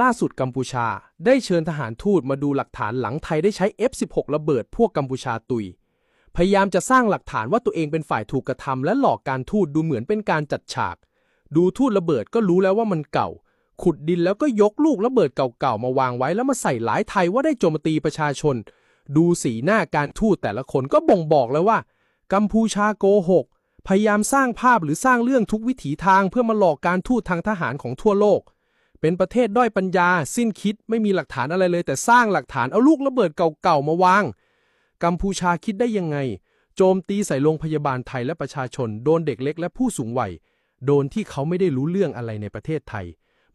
ล่าสุดกัมพูชาได้เชิญทหารทูตมาดูหลักฐานหลังไทยได้ใช้ F16 ระเบิดพวกกัมพูชาตุย พยายามจะสร้างหลักฐานว่าตัวเองเป็นฝ่ายถูกกระทำและหลอกการทูตดูเหมือนเป็นการจัดฉาก ดูทูตระเบิดก็รู้แล้วว่ามันเก่า ขุดดินแล้วก็ยกลูกระเบิดเก่าๆมาวางไว้แล้วมาใส่หลายไทยว่าได้โจมตีประชาชน ดูสีหน้าการทูตแต่ละคนก็บ่งบอกแล้วว่า กัมพูชาโกหกพยายามสร้างภาพหรือสร้างเรื่องทุกวิถีทางเพื่อมาหลอกการทูตทางทหารของทั่วโลก เป็นประเทศด้อยปัญญา สิ้นคิดไม่มีหลักฐานอะไรเลย แต่สร้างหลักฐานเอาลูกระเบิดเก่าๆมาวาง กัมพูชาคิดได้ยังไง โจมตีใส่โรงพยาบาลไทยและประชาชน โดนเด็กเล็กและผู้สูงวัยโดนที่เขาไม่ได้รู้เรื่องอะไรในประเทศไทย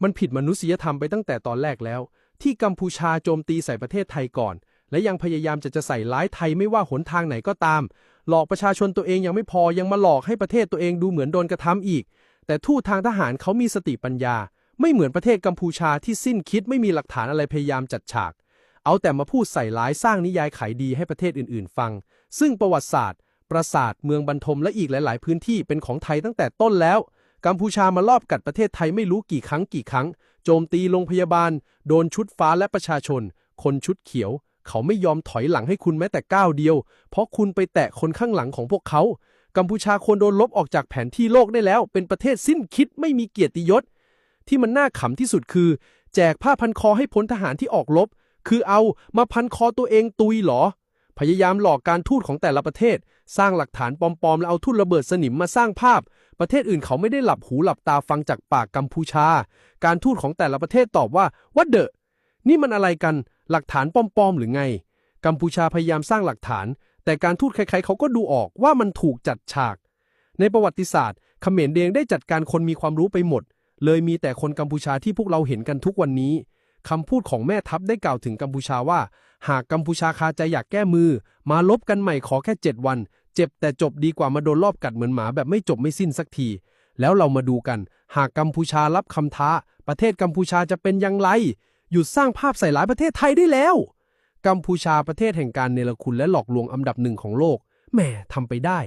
มันผิดมนุษยธรรมไปตั้งแต่ตอนแรกแล้ว ที่กัมพูชาโจมตีใส่ประเทศไทยก่อน และยังพยายามจะจะใส่ร้ายไทยไม่ว่าหนทางไหนก็ตาม หลอกประชาชนตัวเองยังไม่พอยังมาหลอกให้ประเทศตัวเองดูเหมือนโดนกระทำอีก แต่ทูตทางทหารเขามีสติปัญญา ไม่เหมือนประเทศกัมพูชาที่สิ้นคิดไม่มีหลักฐานอะไรพยายามจัดฉาก เอาแต่มาพูดใส่ร้ายสร้างนิยายขายดีให้ประเทศอื่นๆ ฟัง ซึ่งประวัติศาสตร์ ปราสาทเมืองบรรทมและอีกหลาย ๆ พื้นที่เป็นของไทยตั้งแต่ต้นแล้ว กัมพูชามาลอบกัดประเทศไทยไม่รู้กี่ครั้งกี่ครั้ง โจมตีโรงพยาบาล โดนชุดฟ้าและประชาชน คนชุดเขียว เขาไม่ยอมถอยหลังให้คุณแม้แต่ก้าวเดียว เพราะคุณไปแตะคนข้างหลังของพวกเขากัมพูชาควรโดนลบออกจากแผนที่โลกได้แล้ว เป็นประเทศสิ้นคิดไม่มีเกียรติยศ ที่มันน่าขำที่สุดคือ แจกผ้าพันคอให้พลทหารที่ออกรบคือเอามาพันคอตัวเองตุยเหรอ พยายามหลอกการทูตของแต่ละประเทศ สร้างหลักฐานปลอมๆ แล้วเอาทุ่นระเบิดสนิมมาสร้างภาพ ประเทศอื่นเขาไม่ได้หลับหูหลับตาฟังจากปากกัมพูชา การทูตของแต่ละประเทศตอบว่าว่าเดอะนี่มันอะไรกันหลักฐานปลอมๆหรือไง กัมพูชาพยายามสร้างหลักฐาน แต่การทูตใครๆเขาก็ดูออกว่ามันถูกจัดฉาก ในประวัติศาสตร์เขมรเดงได้จัดการคนมีความรู้ไปหมด เลยมีแต่คนกัมพูชาที่พวกเราเห็นกันทุกวันนี้คำพูดของแม่ทัพได้กล่าวถึงกัมพูชาว่า หากกัมพูชาคาใจอยากแก้มือ มาลบกันใหม่ขอแค่ 7 วัน เจ็บแต่จบดีกว่ามาโดนรอบกัดเหมือนหมาแบบไม่จบไม่สิ้นสักที แล้วเรามาดูกัน หากกัมพูชารับคำท้า ประเทศกัมพูชาจะเป็นอย่างไร หยุดสร้างภาพใส่ร้ายประเทศไทยได้แล้ว กัมพูชาประเทศแห่งการเนรคุณและหลอกลวงอันดับหนึ่งของโลกแหม่ทำไปได้